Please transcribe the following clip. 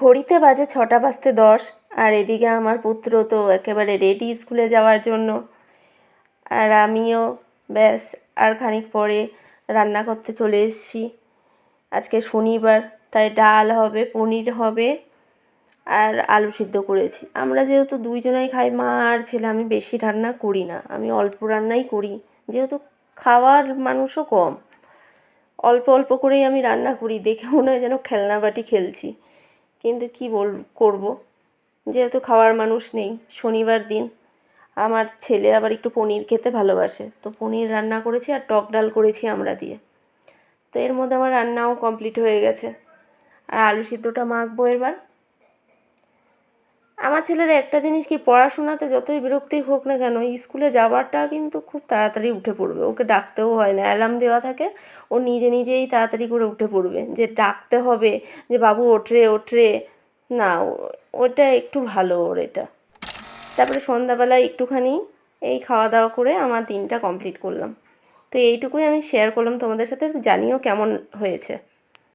ঘড়িতে বাজে ছটা বাজতে দশ, আর এদিকে আমার পুত্র তো একেবারে রেডি স্কুলে যাওয়ার জন্য। আর আমিও, ব্যাস, আর খানিক পরে রান্না করতে চলে এসেছি। আজকে শনিবার, তাই ডাল হবে, পনির হবে, আর আলু সিদ্ধ করেছি। আমরা যেহেতু দুইজনাই খাই, মা আর ছেলে, আমি বেশি রান্না করি না। আমি অল্প রান্নাই করি, যেহেতু খাওয়ার মানুষও কম। অল্প অল্প করেই আমি রান্না করি, দেখে মনে হয় যেন খেলনা বাটি খেলছি। কিন্তু কী বল, করব? যেহেতু খাওয়ার মানুষ নেই, শনিবার দিন। আমার ছেলে আবার একটু পনির খেতে ভালোবাসে। তো পনির রান্না করেছি আর টক ডাল করেছি আমরা দিয়ে। তো এর মধ্যে আমার রান্নাও কমপ্লিট হয়ে গেছে। আর আলু সিদ্ধটা মাখবো এবার। আমার ছেলের একটা জিনিস কি, পড়াশোনাতে যতই বিরক্তি হোক না কেন স্কুলে যাওয়ারটা কিন্তু খুব তাড়াতাড়ি উঠে পড়বে। ওকে ডাকতেও হয় না, অ্যালার্ম দেওয়া থাকে, ও নিজে নিজেই তাড়াতাড়ি করে উঠে পড়বে। যে ডাকতে হবে, যে বাবু ওঠরে ওঠরে না ওটা একটু ভালো ওর এটা। তারপরে সন্ধ্যাবেলায় একটুখানি এই খাওয়া দাওয়া করে আমার দিনটা কমপ্লিট করলাম। তো এইটুকুই আমি শেয়ার করলাম, তোমাদের সাথে জানিও কেমন হয়েছে।